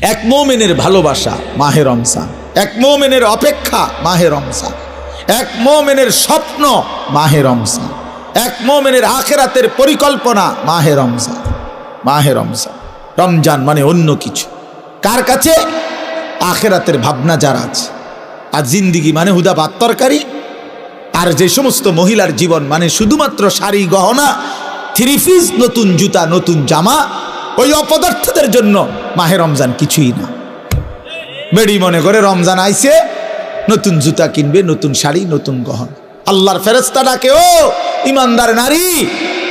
এক মোমেনের ভালোবাসা মাহে রমজান। এক মোমেনের অপেক্ষা মাহে রমজান। এক মোমেনের স্বপ্ন মাহে রমজান। এক মোমেনের আখেরাতের পরিকল্পনা মাহে রমজান। মাহে রমজান। রমজান মানে অন্য কিছু। কার কাছে? আখেরাতের ভাবনা যার আছে। আর জিন্দিগি মানে হুদা ভাত তরকারি। আর যে সমস্ত মহিলার জীবন মানে শুধুমাত্র শাড়ি, গহনা, থ্রি পিস, নতুন জুতা, নতুন জামা, ওই অপদার্থদের জন্য মাহে রমজান কিছুই না। বেড়ি মনে করে রমজান আইছে, নতুন জুতা কিনবে, নতুন শাড়ি, নতুন গহন। আল্লাহর ফেরেস্তা ডাকে, ও ইমানদার নারী,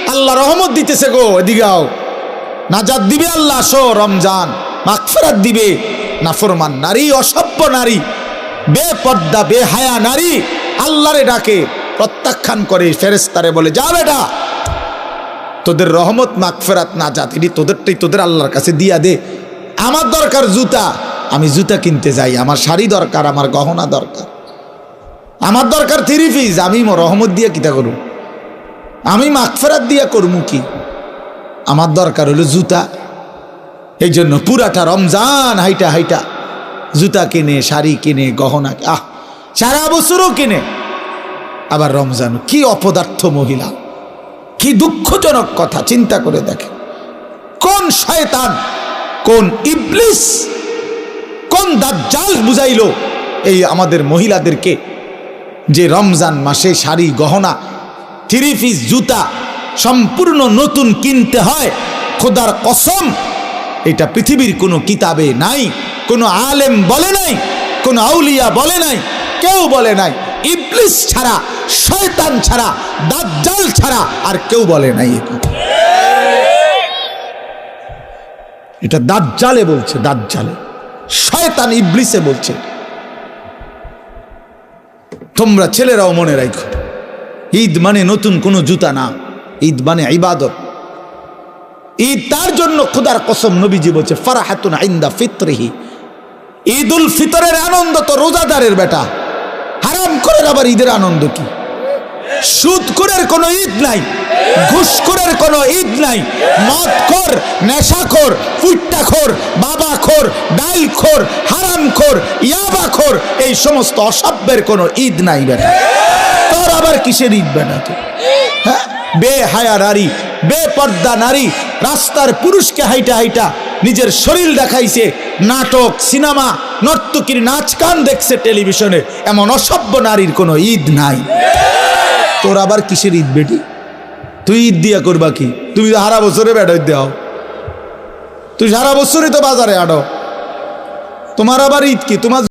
আল্লাহ রহমত দিতেছে গো, এদিকে আও। নাজাদ দিবে আল্লাহ শো রমজান। মাগফিরাত দিবে। নাফরমান নারী, অসভ্য নারী, বেপর্দা, বেহায়া নারী, আল্লাহরে ডাকে, প্রত্যাখ্যান করে ফেরেস্তারে বলে, যা বেটা, তোদের রহমত, মাগফেরাত না জাত এটি তোদেরটাই তোদের আল্লাহর কাছে দিয়া দে। আমার দরকার জুতা। আমি জুতা কিনতে যাই, আমার শাড়ি দরকার, আমার গহনা দরকার। আমার দরকার থ্রি পিস আমি রহমত দিয়ে কিতা করু? আমি মাগফেরাত দিয়া করমু কি? আমার দরকার হলো জুতা। এই জন্য পুরাটা রমজান, হাইটা হাইটা। জুতা কিনে, শাড়ি কিনে, গহনা আহ, সারা বছরও কিনে। আবার রমজান, কি অপদার্থ মহিলা। কি দুঃখজনক কথা, চিন্তা করে দেখে কোন শয়তান কোন ইবলিস, কোন দাজ্জাল বুঝাইল এই আমাদের মহিলাদেরকে যে রমজান মাসে শাড়ি, গহনা, থ্রি পিস, জুতা সম্পূর্ণ নতুন কিনতে হয়, খোদার কসম, এটা পৃথিবীর কোনো কিতাবে নাই, কোনো আলেম বলে নাই, কোনো আউলিয়া বলে নাই, কেউ বলে নাই, ইবলিস ছাড়া, শয়তান ছাড়া, দাজ্জাল ছাড়া আর কেউ বলে নাই এটা এটা দাজ্জালে বলছে, দাজ্জালে। শয়তান ইবলিসে বলছে। তোমরা ছেলেরাও মনে রাখো ঈদ মানে নতুন কোনো জুতা না, ঈদ মানে ইবাদত। ঈদ তার জন্য খুদার কসম নবীজি বলছে, ফারাহাতুন আইন্দা ফিত্রিহি। ঈদ উল ফিতরের আনন্দ তো রোজাদারের বেটা, হারাম করেন আবার ঈদের আনন্দ কি? সুদখোরের কোনো ঈদ নাই ঘুষখোরের কোনো ঈদ নাই। মদ খোর নেশাখোর ফুট্টাখোর বাবাখোর ডাইলখোর হারামখোর ইয়াবাখোর এই সমস্ত অসভ্যের কোনো ঈদ নাই বেটা। তোর আবার কিসের ঈদ বেটা তুই? হ্যাঁ? বেহায়া নারী, বে বেপর্দা নারী, রাস্তার পুরুষকে হাইটা হাইটা নিজের শরীর দেখাইছে, নাটক, সিনেমা, নর্তকীর নাচ গান দেখছে টেলিভিশনে। এমন অসভ্য নারীর কোনো ঈদ নাই। তোর আবার কিসের ঈদ বেটি? তুই ঈদ দিয়া করবা কি? তুমি তো সারা বছরে বেড়াই দেও। তুই সারা বছরই তো বাজারে আডো। তোমার আবার ঈদ কি? তোমার